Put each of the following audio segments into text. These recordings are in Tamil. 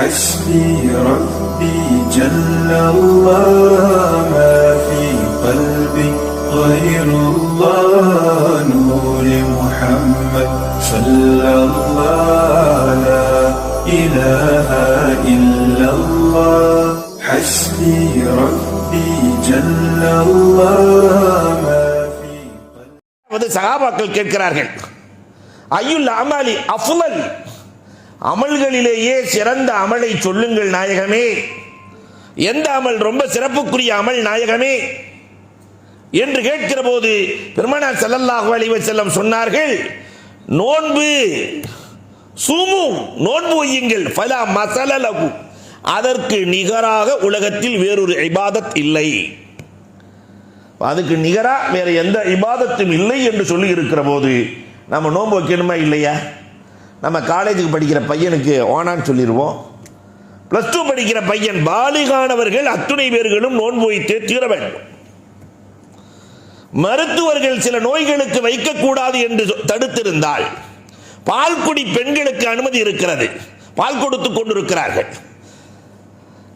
حسبي ربي جل الله ما في قلبي غير الله نور محمد صلى الله لا إله إلا الله حسبي ربي جل الله ما في قلبي வந்து சகாபாக்கள் கேட்கிறார்கள் ஐயுல் அமலி அஃலல் அமல்களிலேயே சிறந்த அமலை சொல்லுங்கள் நாயகமே. எந்த அமல் ரொம்ப சிறப்புக்குரிய அமல் நாயகமே? என்று கேட்கிற போது பெருமானார் செல்லல்லாஹு அலைஹி செல்லம் சொன்னார்கள் நோன்பு சூமும் நோன்பு வையுங்கள். ஃபலா மசலலகு அதற்கு நிகராக உலகத்தில் வேறொரு இபாதத் இல்லை. அதுக்கு நிகரா வேற எந்த இபாதத்தும் இல்லை என்று சொல்லி இருக்கிற போது நம்ம நோன்பு வைக்கணுமா இல்லையா? நம்ம காலேஜுக்கு படிக்கிற பையனுக்கு ஓனான்னு சொல்லிடுவோம் ப்ளஸ் டூ படிக்கிற பையன் பாலிகானவர்கள் அத்துணை பேர்களும் நோன்பு வைத்தே தீர வேண்டும். மருத்துவர்கள் சில நோய்களுக்கு வைக்கக்கூடாது என்று சொ- தடுத்திருந்தால் பால்குடி பெண்களுக்கு அனுமதி இருக்கிறது. பால் கொடுத்து கொண்டிருக்கிறார்கள்.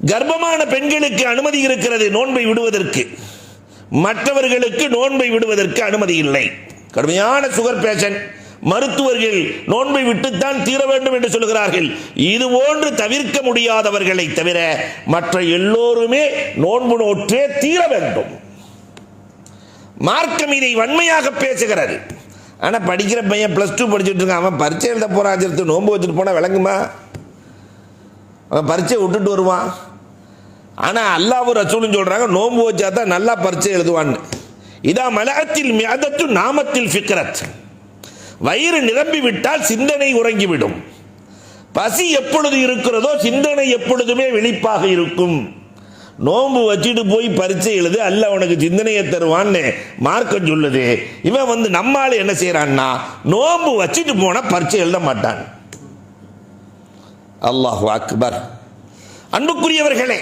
கர்ப்பமான பெண்களுக்கு அனுமதி இருக்கிறது நோன்பை விடுவதற்கு. மற்றவர்களுக்கு நோன்பை விடுவதற்கு அனுமதி இல்லை. கடுமையான சுகர் பேஷண்ட் மருத்துவர்கள் நோன்பை விட்டுத்தான் தீர வேண்டும் என்று சொல்கிறார்கள். இது போன்று தவிர்க்க முடியாதவர்களை தவிர மற்ற எல்லோருமே நோன்பு நோற்றே தீர வேண்டும். மார்க்கம் இதை வன்மையாக பேசுகிறது. ஆனால் படிக்கிற பையன் ப்ளஸ் டூ படிச்சுட்டு இருக்கான். அவன் பரீட்சை எழுத போகிறான் நோன்பு வச்சுட்டு போனால் விளங்குமா? அவன் பரீட்சை விட்டுட்டு வருவான். ஆனால் அல்லாஹ் ரசூலும் சொல்கிறாங்க நோன்பு வச்சா தான் நல்லா பரீட்சை எழுதுவான்னு. இதான் மலகத்தில் மியாதத்து நாமத்தில் ஃபிக்ரத். வயிறு நிரம்பிவிட்டால் சிந்தனை உறங்கிவிடும். பசி எப்பொழுது இருக்கிறதோ சிந்தனை எப்பொழுதுமே விழிப்பாக இருக்கும். நோன்பு வச்சுட்டு போய் பரீட்சை எழுது அல்ல உனக்கு சிந்தனையை தருவான்னு மார்க்கம் சொல்லுது. இவன் வந்து நம்மால் என்ன செய்யறான்னா நோன்பு வச்சுட்டு போனா பரீட்சை எழுத மாட்டான். அல்லாஹ் அக்பர். அன்புக்குரியவர்களே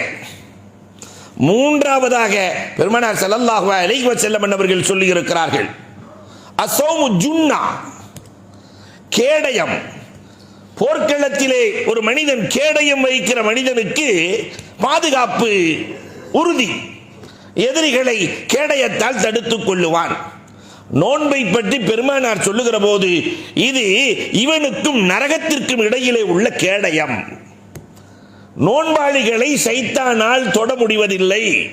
மூன்றாவதாக பெருமனார் செல்லல்லாஹுவா அலைஹி செல்லம் அவர்கள் சொல்லி இருக்கிறார்கள் அசோமு ஜுன்னா. கேடயம். போர்க்களத்திலே ஒரு மனிதன் கேடயம் வைக்கிற மனிதனுக்கு பாதுகாப்பு உறுதி. எதிரிகளை கேடயத்தால் தடுத்துக் கொள்ளுவான். நோன்பை பற்றி பெருமானார் சொல்லுகிற போது இது இவனுக்கும் நரகத்திற்கும் இடையிலே உள்ள கேடயம். நோன்பாளிகளை சைத்தானால் தொட முடிவதில்லை.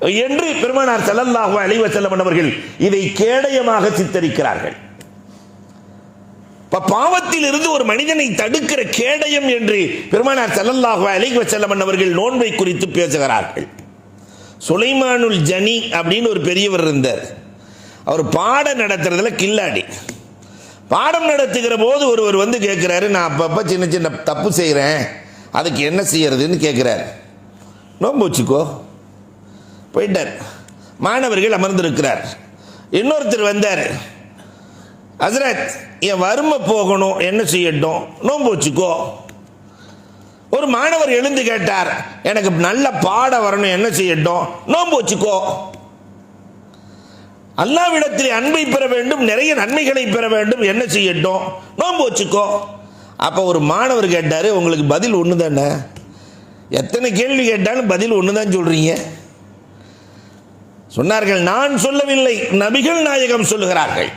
என்று பெருமானார் செல்லல்லாக அழிவ வஸல்லம் அவர்கள் இதை கேடயமாக சித்தரிக்கிறார்கள். பாவத்தில் இருந்து ஒரு மனிதனை தடுக்கிற கேடயம் என்று பெருமானார் செல்லல்லாக அலைஹி செல்லமன் அவர்கள் நோன்பை குறித்து பேசுகிறார்கள். சுலைமானுல் ஜனி அப்படின்னு ஒரு பெரியவர் இருந்தார். அவர் பாடம் நடத்துறதுல கில்லாடி. பாடம் நடத்துகிற போது ஒருவர் வந்து கேட்குறாரு நான் அப்பப்போ சின்ன சின்ன தப்பு செய்கிறேன் அதுக்கு என்ன செய்யறதுன்னு கேட்குறாரு நோன்பு வச்சுக்கோ போயிட்டார். மாணவர்கள் அமர்ந்திருக்கிறார். இன்னொருத்தர் வந்தார். ஹசரத் என் வறுமை போகணும் என்ன செய்யட்டும்? நோன்பு வச்சுக்கோ. ஒரு மாணவர் எழுந்து கேட்டார் எனக்கு நல்ல பாட வரணும் என்ன செய்யட்டும்? நோன்பு வச்சுக்கோ. அல்லாவிடத்தில் அன்பை பெற வேண்டும் நிறைய நன்மைகளை பெற வேண்டும் என்ன செய்யட்டும்? நோன்பு வச்சுக்கோ. அப்போ ஒரு மாணவர் கேட்டார் உங்களுக்கு பதில் ஒன்று தானே எத்தனை கேள்வி கேட்டாலும் பதில் ஒன்று தான் சொல்கிறீங்க சொன்னார்கள் நான் சொல்லவில்லை. நபிகள் நாயகம் சொல்லுகிறார்கள்.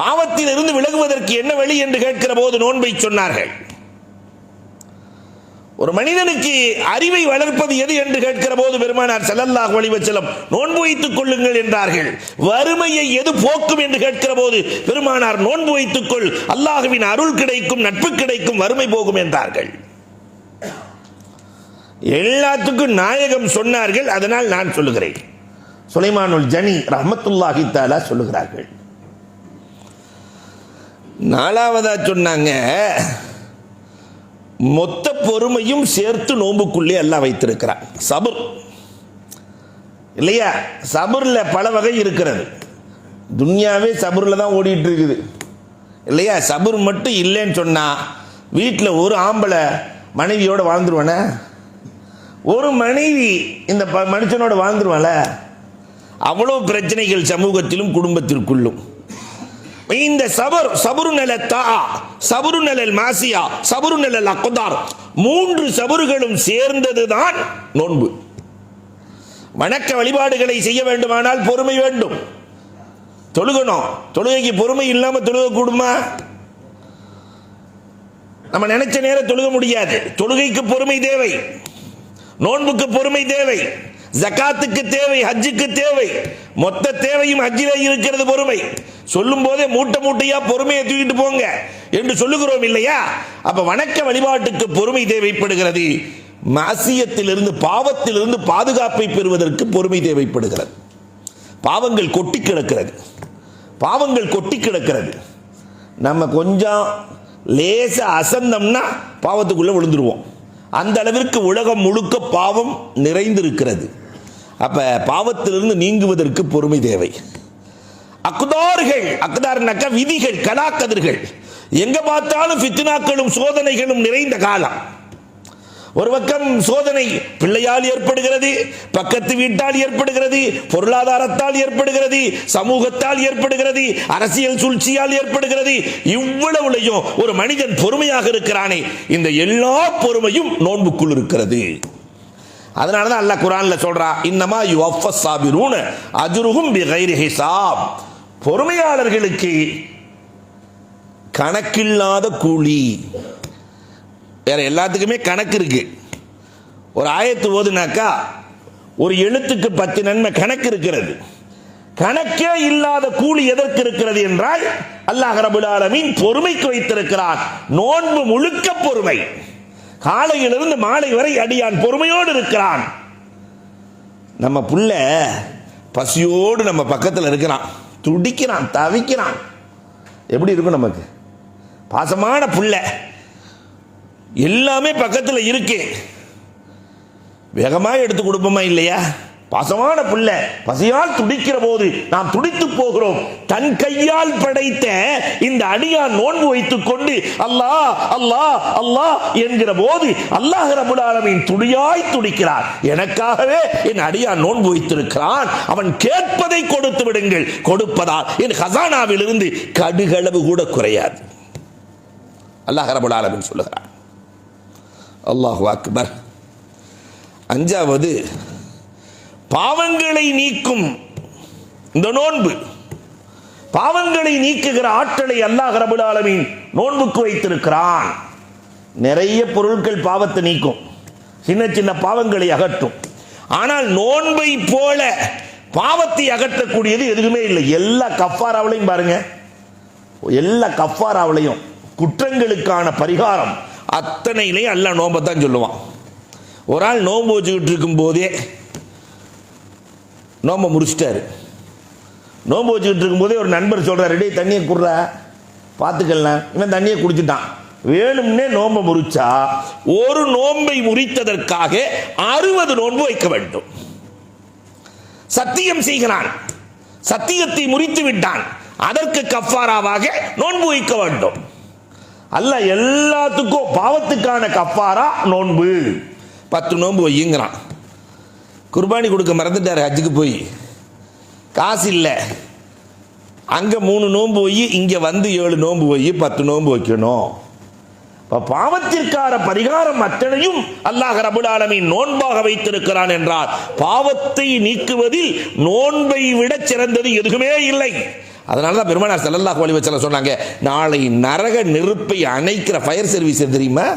பாவத்தில் இருந்து விலகுவதற்கு என்ன வழி என்று கேட்கிற போது நோன்பை சொன்னார்கள். ஒரு மனிதனுக்கு அறிவை வளர்ப்பது எது என்று கேட்கிற போது பெருமானார் செல்லல்லாஹ் வழிவச்சலம் நோன்பு வைத்துக் கொள்ளுங்கள் என்றார்கள். வறுமையை எது போக்கும் என்று கேட்கிற போது பெருமானார் நோன்பு வைத்துக் கொள். அல்லாஹுவின் அருள் கிடைக்கும் நட்பு கிடைக்கும் வறுமை போகும் என்றார்கள். எல்லாத்துக்கும் நாயகம் சொன்னார்கள். அதனால் நான் சொல்லுகிறேன். சுலைமானுல் ஜனி ரஹமத்துல்லாஹி தாலா சொல்லுகிறார்கள். நாலாவதா சொன்னாங்க மொத்த பொறுமையும் சேர்த்து நோம்புக்குள்ளே எல்லாம் வைத்திருக்கிறான். சபுர். இல்லையா? சபுரில் பல வகை இருக்கிறது. துன்யாவே சபுரில் தான் ஓடிட்டு இருக்குது இல்லையா? சபுர் மட்டும் இல்லைன்னு சொன்னால் வீட்டில் ஒரு ஆம்பளை மனைவியோடு வாழ்ந்துருவானே? ஒரு மனைவி இந்த ப- மனுஷனோட வாழ்ந்துருவான்ல அவ்வளோ பிரச்சனைகள் சமூகத்திலும் குடும்பத்திற்குள்ளும். இந்த சபர் சபரு நல தா சபரு நலல் மாசியா சபரு நலல் அக்குதார் மூன்று சபறுகளும் சேர்ந்ததுதான் நோன்பு. வணக்க வழிபாடுகளை செய்ய வேண்டுமானால் பொறுமை வேண்டும். தொழுகணும். தொழுகைக்கு பொறுமை இல்லாம தொழுக கூடுமா நம்ம நினைச்ச நேரம் தொழுக முடியாது. தொழுகைக்கு பொறுமை தேவை. நோன்புக்கு பொறுமை தேவை. ஜகாத்துக்கு தேவை ஹஜ்ஜுக்கு தேவை. மொத்த தேவையும் ஹஜ்ஜிலே இருக்கிறது பொறுமை. சொல்லும் போதே மூட்டை மூட்டையா பொறுமையை தூக்கிட்டு போங்க என்று சொல்லுகிறோம் இல்லையா? அப்ப வணக்க வழிபாட்டுக்கு பொறுமை தேவைப்படுகிறது. மாசியத்திலிருந்து பாவத்திலிருந்து பாதுகாப்பை பெறுவதற்கு பொறுமை தேவைப்படுகிறது. பாவங்கள் கொட்டி கிடக்கிறது. பாவங்கள் கொட்டி கிடக்கிறது. நம்ம கொஞ்சம் லேச அசந்தம்னா பாவத்துக்குள்ள விழுந்துருவோம். அந்த அளவிற்கு உலகம் முழுக்க பாவம் நிறைந்திருக்கிறது. அப்போ பாவத்திலிருந்து நீங்குவதற்கு பொறுமை தேவை. அக்குதார்கள் அக்குதார்னாக்கா விதிகள் கலாக்கதிர்கள். எங்க பார்த்தாலும் ஃபித்னாக்களும் சோதனைகளும் நிறைந்த காலம். ஒரு பக்கம் சோதனை பிள்ளையால் ஏற்படுகிறது பக்கத்து வீட்டால் ஏற்படுகிறது பொருளாதாரத்தால் ஏற்படுகிறது சமூகத்தால் ஏற்படுகிறது அரசியல் சூழ்ச்சியால் ஏற்படுகிறது. இவ்வளவுலையும் ஒரு மனிதன் பொறுமையாக இருக்கிறானே. இந்த எல்லா பொறுமையும் நோன்புக்குள் இருக்கிறது. அதனால தான் அல்லாஹ் குரானில் சொல்றா இன்னமா யுவஃபஸ் சாபிரூன அஜ்ருஹும் பிகைரி ஹிசாப் பொறுமையாளர்களுக்கு கணக்கில்லாத கூலி. வேற எல்லாத்துக்குமே கணக்கு இருக்கு. ஒரு ஆயத்து ஓதுனாக்கா ஒரு எழுத்துக்கு பத்து நன்மை கணக்கு இருக்கிறது. கணக்கே இல்லாத கூலி எதற்கு இருக்கிறது என்றால் அல்லாஹ் ரபுல் ஆலமீன் பொறுமைக்கு வைத்திருக்கிறான் நோன்பு முழுக்க பொறுமை. காலையிலிருந்து மாலை வரை அடியான் பொறுமையோடு இருக்கிறான். நம்ம புள்ள பசியோடு நம்ம பக்கத்தில் இருக்கிறான். துடிக்கிறான் தவிக்கிறான். எப்படி இருக்கும் நமக்கு? பாசமான புள்ள. எல்லாமே பக்கத்தில் இருக்கு. வேகமாக எடுத்து கொடுப்போமா இல்லையா? பாசமான புள்ள. பசியால் துடிக்கிற போது நாம் துடித்து போகிறோம். தன் கையால் படைத்த இந்த அடியான் நோன்பு வைத்துக் கொண்டு அல்லாஹ் அல்லாஹ் அல்லாஹ் என்கிற போது அல்லாஹ் ரபுல் ஆலமீன் துடியாய் துடிக்கிறார். எனக்காகவே என் அடியான் நோன்பு வைத்திருக்கிறான். அவன் கேட்பதை கொடுத்து விடுங்கள். கொடுப்பதால் என் ஹசானாவில் இருந்து கடுகளவு கூட குறையாது. அல்லாஹ் ரபுல் ஆலமீன் சொல்லுகிறார் அல்லாஹ் அக்பர். அஞ்சாவது பாவங்களை நீக்கும் இந்த நோன்பு. பாவங்களை நீக்குகிற ஆற்றலை அல்லாஹ் ரபுல் ஆலமீன் நோன்புக்கு வைத்திருக்கிறான். நிறைய பொருட்கள் பாவத்தை நீக்கும். சின்ன சின்ன பாவங்களை அகற்றும். ஆனால் நோன்பை போல பாவத்தை அகற்றக்கூடியது எதுவுமே இல்லை. எல்லா கஃபாராவிலையும் பாருங்க. எல்லா கஃபாராவிலையும் குற்றங்களுக்கான பரிகாரம் அத்தனையிலையும் அல்ல நோம்பை தான் சொல்லுவான். ஒரு ஆள் நோன்பு வச்சுக்கிட்டு இருக்கும் போதே நோம்பை முடிச்சிட்டாரு. நோன்பு வச்சுக்கிட்டு இருக்கும்போதே ஒரு நண்பர் சொல்கிறார் டேய் தண்ணியை குடுறா பார்த்துக்கலாம் இவன் தண்ணியை குடிச்சிட்டான். வேணும்னே நோன்பை முறிச்சா ஒரு நோன்பை முறித்ததற்காக அறுபது நோன்பு வைக்க வேண்டும். சத்தியம் செய்கிறான். சத்தியத்தை முறித்து விட்டான். அதற்கு கஃபாராவாக நோன்பு வைக்க வேண்டும். அல்ல எல்லாத்துக்கும் பாவத்துக்கான கஃபாரா நோன்பு. பத்து நோன்பு வையுங்கிறான். குர்பானி கொடுக்க மறந்துட்டார் ஹஜ்ஜுக்கு போய். காசு இல்லை. அங்கே மூணு நோன்பு போய் இங்கே வந்து ஏழு நோன்பு போய் பத்து நோன்பு வைக்கணும். இப்போ பாவத்திற்கான பரிகாரம் அத்தனையும் அல்லாஹ் ரபுல் நோன்பாக வைத்திருக்கிறான் என்றால் பாவத்தை நீக்குவதில் நோன்பை விட சிறந்தது எதுவுமே இல்லை. அதனால தான் பெருமானார் செல்லல்லாஹ் அலைஹி வஸல்லம் சொன்னாங்க நாளை நரக நெருப்பை அணைக்கிற ஃபயர் சர்வீஸ் தெரியுமா?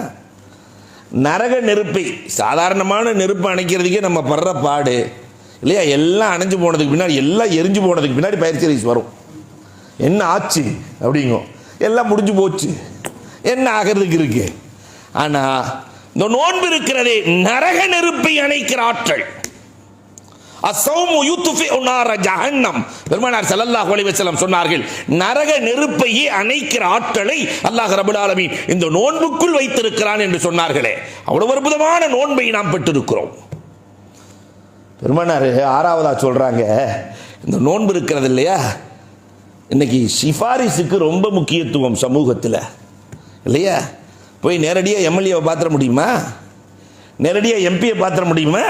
நரக நெருப்பை சாதாரணமான நெருப்பு அணைக்கிறதுக்கே நம்ம படுற பாடு இல்லையா? எல்லாம் அணைஞ்சு போனதுக்கு பின்னாடி எல்லாம் எரிஞ்சு போனதுக்கு பின்னாடி பயிற்சி சர்வீஸ் வரும். என்ன ஆச்சு அப்படிங்கும் எல்லாம் முடிஞ்சு போச்சு. என்ன ஆகிறதுக்கு இருக்கு? ஆனால் இந்த நோன்பு இருக்கிறதே நரக நெருப்பை அணைக்கிற ஆற்றல். அசௌமு யூத்துஃபி உன்னார ஜஹன்னம். பெருமானார் ஸல்லல்லாஹு அலைஹி வஸல்லம் சொன்னார்கள் நரக நெருப்பையே அணைக்கிற ஆற்றலை அல்லாஹ் ரபுல் ஆலமீன் இந்த நோன்புக்குள் வைத்திருக்கிறான் என்று சொன்னார்களே. அவ்வளவு அற்புதமான நோன்பை நாம் பெற்றிருக்கிறோம். பெருமானார் ஆறாவதா சொல்கிறாங்க இந்த நோன்பு இருக்கிறது இல்லையா? இன்னைக்கு சிஃபாரிசுக்கு ரொம்ப முக்கியத்துவம் சமூகத்தில். இல்லையா? போய் நேரடியாக எம்எல்ஏவை பாத்திர முடியுமா? நேரடியாக எம்பியை பாத்திர முடியுமா?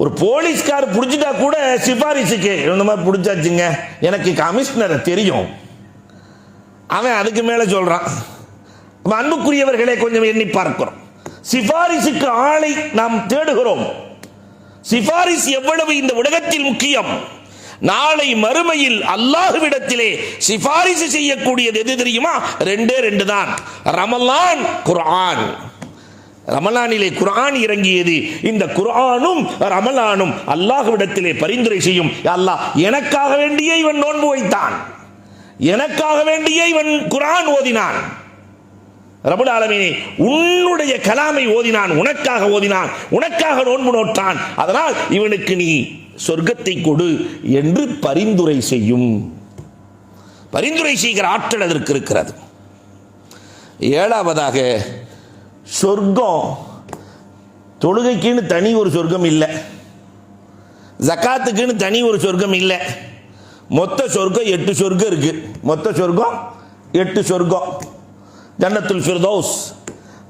ஒரு போலீஸ்கார் பிடிச்சிட்டா கூட சிபாரிசுக்கு இந்த மாதிரி பிடிச்சாச்சுங்க. எனக்கு கமிஷனரை தெரியும். அவன் அதுக்கு மேல சொல்றான். அன்புக்குரியவர்களை கொஞ்சம் எண்ணி பார்க்கிறோம். சிபாரிசுக்கு ஆளை நாம் தேடுகிறோம். சிபாரிஸ் எவ்வளவு இந்த உலகத்தில் முக்கியம். நாளை மறுமையில் அல்லாஹுவிடத்திலே சிபாரிசு செய்யக்கூடியது எது தெரியுமா? ரெண்டே ரெண்டு தான் ரமலான் குர்ஆன். ரமலானிலே குரான் இறங்கியது. இந்த குரானும் ரமலானும் அல்லாஹ்விடத்திலே பரிந்துரை செய்யும். அல்லாஹ் எனக்காக வேண்டியே இவன் நோன்பு வைத்தான். எனக்காக வேண்டியே இவன் குரான் ஓதினான். ரபுல் ஆலமீனே உன்னுடைய கலாமை ஓதினான் உனக்காக ஓதினான் உனக்காக நோன்பு நோட்டான் அதனால் இவனுக்கு நீ சொர்க்கத்தை கொடு என்று பரிந்துரை செய்யும். பரிந்துரை செய்கிற ஆற்றல் அதற்கு இருக்கிறது. ஏழாவதாக சொர்க்கம். தொழுகைக்குன்னு தனி ஒரு சொர்க்கம் இல்லை. ஜக்காத்துக்குன்னு தனி ஒரு சொர்க்கம் இல்லை. மொத்த சொர்க்கம் எட்டு சொர்க்கம் இருக்கு. மொத்த சொர்க்கம் எட்டு சொர்க்கம். ஜன்னத்துல் ஃபிர்தோஸ்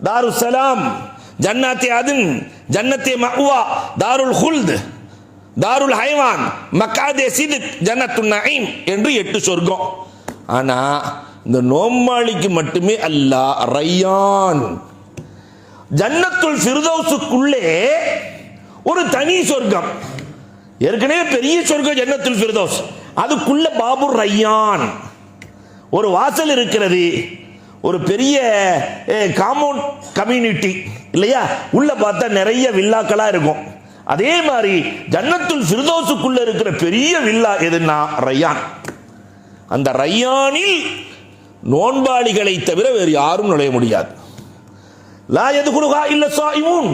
தாரு சலாம் ஜன்னாத்தே அதுன் ஜன்னத்தே மக்வா தாருல் ஹுல்த் தாருல் ஹைவான் மக்காதே சிதிக் ஜன்னத்துல் நஈம் என்று எட்டு சொர்க்கம். ஆனால் இந்த நோம்பாளிக்கு மட்டுமே அல்லாஹ் ரையான் ஜன்னத்துள் ஃபிர்தௌஸுக்குள்ளே ஒரு தனி சொர்க்கம். ஏற்கனவே பெரிய சொர்க்கம் ஜன்னத்துல் ஃபிர்தௌஸ். அதுக்குள்ள பாபுர் ரையான். ஒரு வாசல் இருக்கிறது. ஒரு பெரிய காம்பவுண்ட் கம்யூனிட்டி இல்லையா? உள்ள பார்த்தா நிறைய வில்லாக்களா இருக்கும். அதே மாதிரி ஜன்னத்துல் ஃபிர்தௌஸுக்குள்ள இருக்கிற பெரிய வில்லா எதுன்னா ரையான். அந்த ரையானில் நோன்பாளிகளை தவிர வேறு யாரும் நுழைய முடியாது. லா எதுகுலுகா இல்ல சாயிமூன்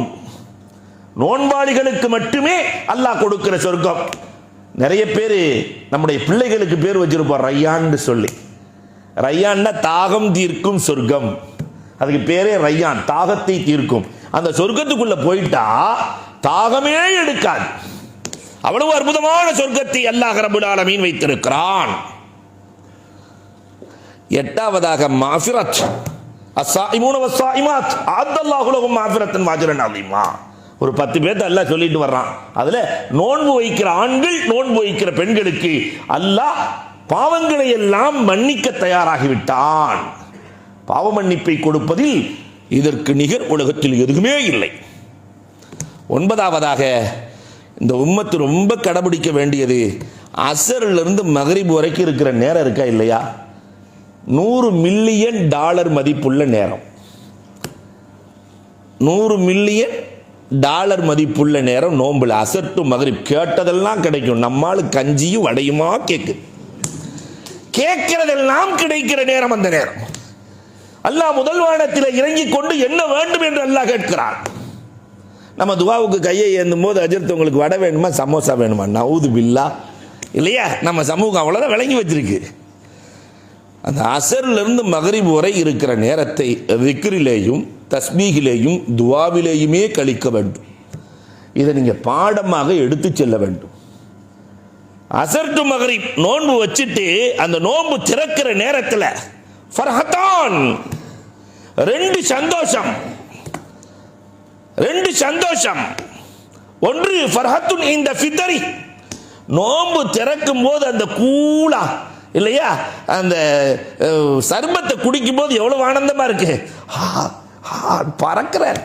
நோன்பாளிகளுக்கு மட்டுமே அல்லாஹ் கொடுக்கிற சொர்க்கம். நிறைய பேர் நம்முடைய பிள்ளைகளுக்கு பேர் வச்சிருப்போம் ரையான்னு சொல்லி. ரையான்னா தாகம் தீர்க்கும் சொர்க்கம். அதுக்கு பேரே ரையான் தாகத்தை தீர்க்கும். அந்த சொர்க்கத்துக்குள்ள போயிட்டா தாகமே எடுக்காது. அவ்வளவு அற்புதமான சொர்க்கத்தை அல்லாஹ் ரபுல் ஆலமீன் வைத்திருக்கிறான். எட்டாவதாக மாஃபிரத். ஒரு பத்து பேர்த்த அல்லாஹ் சொல்லிட்டு வர்றான். அதுல நோன்பு வைக்கிற ஆண்கள் நோன்பு வைக்கிற பெண்களுக்கு அல்லாஹ் பாவங்களை எல்லாம் மன்னிக்க தயாராகிவிட்டான். பாவ மன்னிப்பை கொடுப்பதில் இதற்கு நிகர் உலகத்தில் எதுவுமே இல்லை. ஒன்பதாவதாக இந்த உம்மத்து ரொம்ப கடைபிடிக்க வேண்டியது அசரிலிருந்து மகரிப் வரைக்கும் இருக்கிற நேரம் இருக்கா இல்லையா? நூறு மில்லியன் டாலர் மதிப்புள்ள நேரம். நூறு மில்லியன் டாலர் மதிப்புள்ள நேரம் நோம்பில். அசட்டு மகரிப். கேட்டதெல்லாம் கிடைக்கும். நம்மால் கஞ்சியும் வடையுமா கேக்கு? கேட்கிறதெல்லாம் கிடைக்கிற நேரம் அந்த நேரம். அல்லாஹ் முதல் வானத்தில் இறங்கி கொண்டு என்ன வேண்டும் என்று அல்லாஹ் கேட்கிறான். நம்ம துவாவுக்கு கையை ஏந்தும் போது அஜித் உங்களுக்கு வடை வேணுமா சமோசா வேணுமா? நவுது பில்லா இல்லையா? நம்ம சமூகம் அவ்வளோதான் விளங்கி வச்சிருக்கு. அந்த அசர்லேருந்து மகரிப் வரை இருக்கிற நேரத்தை விக்ரிலேயும் தஸ்மீகிலேயும் துவாவிலேயுமே கழிக்க வேண்டும். இதை நீங்கள் பாடமாக எடுத்து செல்ல வேண்டும். அசர் டு மகரிப் நோன்பு வச்சுட்டு அந்த நோன்பு திறக்கிற நேரத்தில் ஃபர்ஹத்தான் ரெண்டு சந்தோஷம் ரெண்டு சந்தோஷம். ஒன்று ஃபர்ஹத்துன் இந்த ஃபித்தரி நோன்பு திறக்கும் போது அந்த கூலா இல்லையா? அந்த சருமத்தை சர்பத்தை குடிக்கும் போது எவ்வளவு ஆனந்தமா இருக்கு? ஹா, பறக்கிறேன்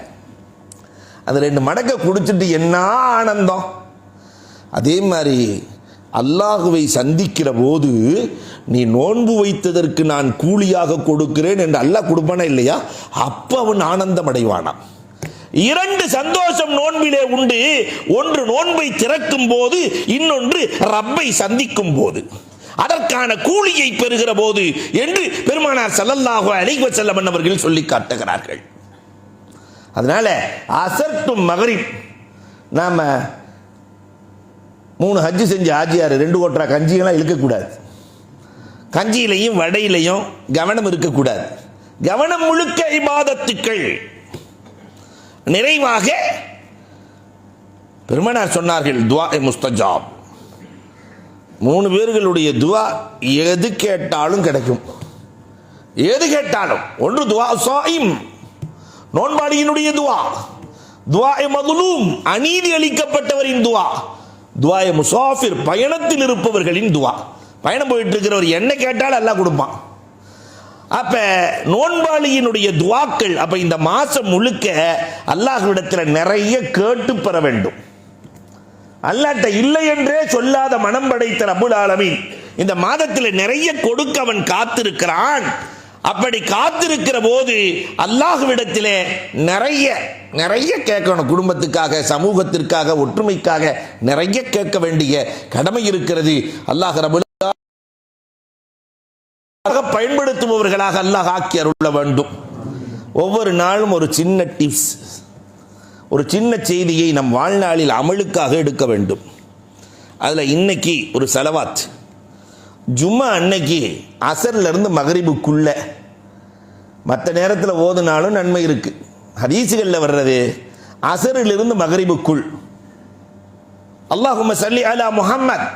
அந்த ரெண்டு மடக்க குடிச்சிட்டு என்ன ஆனந்தம்? அதே மாதிரி அல்லாஹுவை சந்திக்கிற போது நீ நோன்பு வைத்ததற்கு நான் கூலியாக கொடுக்கிறேன் என்று அல்லாஹ் கொடுப்பானா இல்லையா? அப்ப அவன் ஆனந்தம் அடைவானாம் இரண்டு சந்தோஷம் நோன்பிலே உண்டு. ஒன்று நோன்பை திறக்கும் போது இன்னொன்று ரப்பை சந்திக்கும் போது அதற்கான கூலியை பெறுகிற போது என்று பெருமானார் ஸல்லல்லாஹு அழைவ செல்ல அவர்கள் சொல்லி காட்டுகிறார்கள். அதனால அசர்டும் மகரிப் நாம மூணு ஹஜ்ஜு செஞ்ச ஆஜியார் ரெண்டு கோட்டரா கஞ்சியெல்லாம் இழுக்கக்கூடாது. கஞ்சியிலையும் வடையிலையும் கவனம் இருக்கக்கூடாது. கவனம் முழுக்க இபாதத்துக்கள். நிறைவாக பெருமனார் சொன்னார்கள் துவா முஸ்தஜாப். மூணு பேர்களுடைய துவா எது கேட்டாலும் கிடைக்கும். எது கேட்டாலும். ஒன்று துவா சாயிம். நோன்பாடியினுடைய துவா. துவாய மதுலூம். அநீதி அளிக்கப்பட்டவரின் துவா. துவாய முசாஃபிர். பயணத்தில் இருப்பவர்களின் துவா. பயணம் போயிட்டு இருக்கிறவர் என்ன கேட்டாலும் எல்லாம் கொடுப்பான். அப்ப நோன்பாளியினுடைய துவாக்கள் அப்ப இந்த மாசம் முழுக்க அல்லாஹ்விடத்தில் நிறைய கேட்டு பெற வேண்டும். அல்லாட்ட இல்லை என்றே சொல்லாத மனம் படைத்த ரபுல் ஆலமீன். இந்த மாதத்தில் நிறைய கொடுக்க அவன் காத்திருக்கிறான். அப்படி காத்திருக்கிற போது அல்லாஹ்விடத்திலே நிறைய நிறைய கேட்கணும். குடும்பத்துக்காக சமூகத்திற்காக ஒற்றுமைக்காக நிறைய கேட்க வேண்டிய கடமை இருக்கிறது. அல்லாஹ் ரபுல் பயன்படுத்துபவர்களாக அல்லாஹ் ஆக்கி அருள வேண்டும். ஒவ்வொரு நாளும் ஒரு சின்ன டிப்ஸ் ஒரு சின்ன செய்தியை நம் வாழ்நாளில் அமலுக்காக எடுக்க வேண்டும். அதில் இன்னைக்கு ஒரு செலவாத் ஜும்மா அன்னைக்கு அசர்லேருந்து மகரிபுக்குள்ள மற்ற நேரத்தில் ஓதுனாலும் நன்மை இருக்கு. ஹதீசுகளில் வர்றது அசரிலிருந்து மகரிபுக்குள். அல்லாஹும சல்லி அலா முஹம்மத்.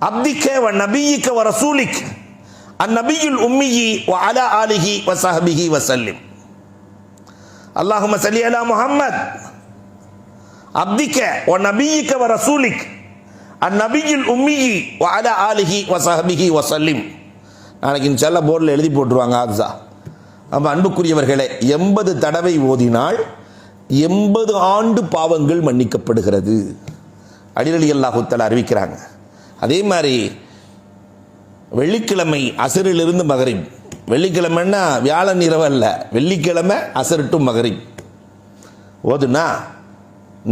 அப்திக்க வ நபியிக்க வ ரசூலிக். அந்நபியுல் உம்மியி வ அலா ஆலிஹி வ சஹபிஹி வசல்லிம் அல்லாஹும சலி அலா முஹம்மத் அப்திக்க ஒ நபியிக்க வ ரசூலிக் அந்நபியில் உம்மியி வ ஆலிஹி வ சஹபிஹி வசல்லிம் நாளைக்கு இன்ஷால்லா போர்டில் எழுதி போட்டுருவாங்க ஆப்ஸா நம்ம அன்புக்குரியவர்களே எண்பது தடவை ஓதினால் எண்பது ஆண்டு பாவங்கள் மன்னிக்கப்படுகிறது. அடிரலி அல்லாஹுத்தல அறிவிக்கிறாங்க. அதே மாதிரி வெள்ளிக்கிழமை அசரிலிருந்து மகரின் வெள்ளிக்கிழமைன்னா வியாழன் இரவு அல்ல. வெள்ளிக்கிழமை அசரட்டும் மகரி மகரிப். ஓதுனா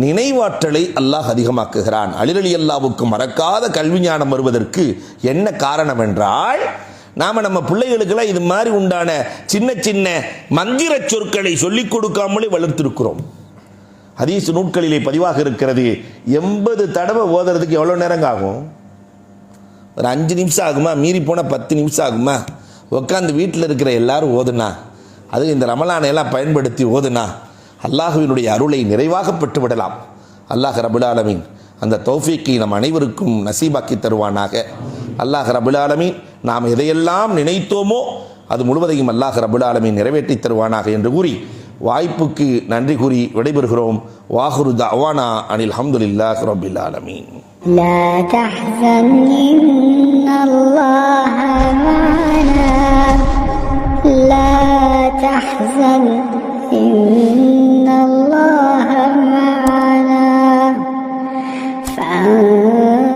நினைவாற்றலை அல்லாஹ் அதிகமாக்குகிறான். அலிரலி அல்லாவுக்கு மறக்காத கல்வி ஞானம் வருவதற்கு என்ன காரணம் என்றால் நாம் நம்ம பிள்ளைகளுக்கெல்லாம் இது மாதிரி உண்டான சின்ன சின்ன மந்திர சொற்களை சொல்லிக் கொடுக்காமலே வளர்த்திருக்கிறோம். ஹதீஸ் நூட்களிலே பதிவாக இருக்கிறது எண்பது தடவை ஓதுறதுக்கு எவ்வளோ நேரங்க ஆகும்? ஒரு அஞ்சு நிமிஷம் ஆகுமா? மீறி போனால் பத்து நிமிஷம் ஆகுமா? உட்காந்து வீட்டில் இருக்கிற எல்லாரும் ஓதுனா. அது இந்த ரமலானையெல்லாம் பயன்படுத்தி ஓதுனா அல்லாஹுவினுடைய அருளை நிறைவாக பெற்றுவிடலாம். அல்லாஹ் ரபுல் ஆலமீன் அந்த தௌஃபீக்கை நம் அனைவருக்கும் நசீபாக்கி தருவானாக. அல்லாஹ் ரபுல் ஆலமீன் நாம் எதையெல்லாம் நினைத்தோமோ அது முழுவதையும் அல்லாஹ் ரபுலாலமீன் நிறைவேற்றித் நிறைவேற்றி தருவானாக என்று கூறி வாய்ப்புக்கு நன்றி கூறி விடைபெறுகிறோம். வாஹுரு தவானா அனில் அஹமதுல்லாஹ் ரபுல்லாலமீன் ஆலமீன். لا تحزن إن الله معنا. لا تحزن إن